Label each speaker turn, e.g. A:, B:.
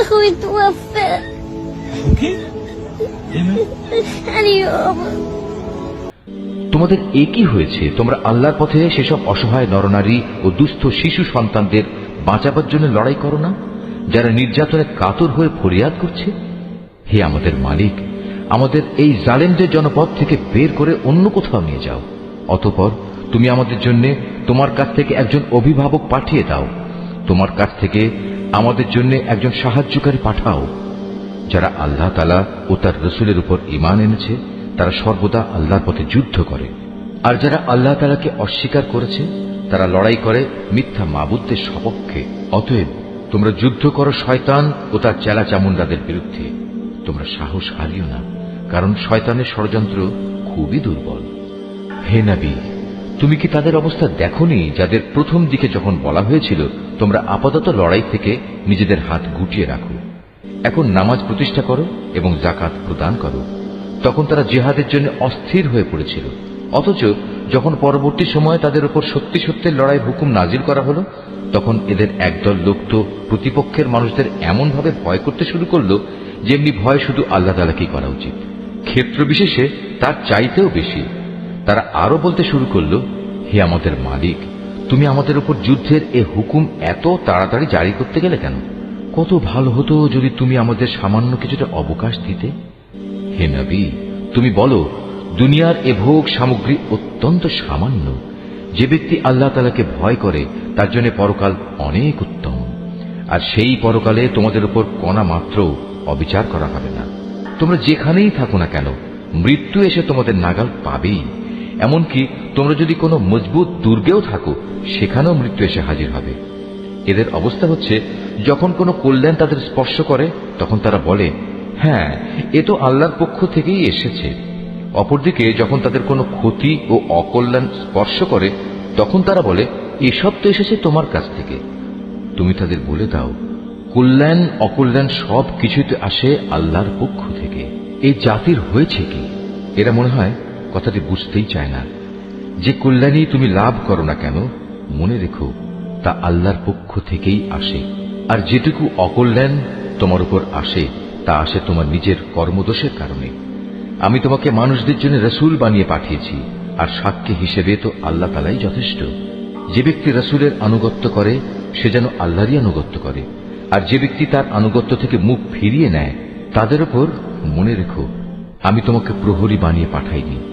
A: أخوي توفى
B: أخوك؟ لما؟
A: اليوم
C: তোমাদের একই হয়েছে তোমরা আল্লাহর পথে সেসব অসহায় নরনারী ও দুস্থ শিশু সন্তানদের বাঁচাবার জন্য লড়াই করো না যারা নির্যাতনে কাতর হয়ে ফরিয়াদ করছে হে আমাদের মালিক আমাদের এই জালেমদের জনপদ থেকে বের করে অন্য কোথাও নিয়ে যাও অতপর তুমি আমাদের জন্য তোমার কাছ থেকে একজন অভিভাবক পাঠিয়ে দাও তোমার কাছ থেকে আমাদের জন্য একজন সাহায্যকারী পাঠাও। যারা আল্লাহ তালা ও তার রসুলের উপর ইমান এনেছে, তারা সর্বদা আল্লাহর পথে যুদ্ধ করে। আর যারা আল্লাহ তালাকে অস্বীকার করেছে, তারা লড়াই করে মিথ্যা মাবুদদের সপক্ষে। অতএব তোমরা যুদ্ধ করো শয়তান ও তার চেলা চামুন্ডাদের বিরুদ্ধে। তোমরা সাহস হারিও না, কারণ শয়তানের ষড়যন্ত্র খুবই দুর্বল। হে নবী, তুমি কি তাদের অবস্থা দেখনি, যাদের প্রথম দিকে যখন বলা হয়েছিল তোমরা আপাতত লড়াই থেকে নিজেদের হাত গুটিয়ে রাখো। এখন নামাজ প্রতিষ্ঠা করো এবং জাকাত প্রদান করো। তখন তারা জেহাদের জন্য অস্থির হয়ে পড়েছিল। অথচ যখন পরবর্তী সময়ে তাদের উপর সত্যি সত্যের লড়াই হুকুম নাজিল করা হলো, তখন এদের একদল লোক তো প্রতিপক্ষের মানুষদের এমনভাবে ভয় করতে শুরু করল, যেমনি ভয় শুধু আল্লাহ তালাকেই করা উচিত। ক্ষেত্র বিশেষে তার চাইতেও বেশি। তারা আরও বলতে শুরু করল, হে আমাদের মালিক তুমি আমাদের উপর যুদ্ধের এ হুকুম এত তাড়াতাড়ি জারি করতে গেলে কেন? কত ভালো হতো যদি তুমি আমাদের সামান্য কিছুটা অবকাশ দিতে। হে নবী, তুমি বলো, দুনিয়ার এ ভোগ সামগ্রী অত্যন্ত সামান্য। যে ব্যক্তি আল্লাহ তালাকে ভয় করে, তার জন্য পরকাল অনেক উত্তম। আর সেই পরকালে তোমাদের উপর কণা মাত্র অবিচার করা হবে না। তোমরা যেখানেই থাকো না কেন, মৃত্যু এসে তোমাদের নাগাল পাবেই। এমনকি তোমরা যদি কোনো মজবুত দুর্গেও থাকো, সেখানেও মৃত্যু এসে হাজির হবে। এদের অবস্থা হচ্ছে, যখন কোনো কল্যাণ তাদের স্পর্শ করে, তখন তারা বলে হ্যাঁ এ তো আল্লাহর পক্ষ থেকেই এসেছে। অপরদিকে, যখন তাদের কোনো ক্ষতি ও অকল্যাণ স্পর্শ করে, তখন তারা বলে, এসব তো এসেছে তোমার কাছ থেকে। তুমি তাদের বলে দাও, কল্যাণ, অকল্যাণ সব কিছুতে আসে আল্লাহর পক্ষ থেকে। এই জাতির হয়েছে কি? এরা মনে হয় কথাটি বুঝতেই চায় না। যে কল্যাণই তুমি লাভ করো না কেন, মনে রেখো, তা আল্লাহর পক্ষ থেকেই আসে। আর যেটুকু অকল্যাণ তোমার উপর আসে, তা আসে তোমার নিজের কর্মদোষের কারণে। আমি তোমাকে মানুষদের জন্য রসুল বানিয়ে পাঠিয়েছি, আর সাক্ষী হিসেবে তো আল্লাহ তালাই যথেষ্ট। যে ব্যক্তি রসুলের আনুগত্য করে, সে যেন আল্লাহরই আনুগত্য করে। আর যে ব্যক্তি তার আনুগত্য থেকে মুখ ফিরিয়ে নেয়, তাদের উপর মনে রেখো, আমি তোমাকে প্রহরী বানিয়ে পাঠাইনি।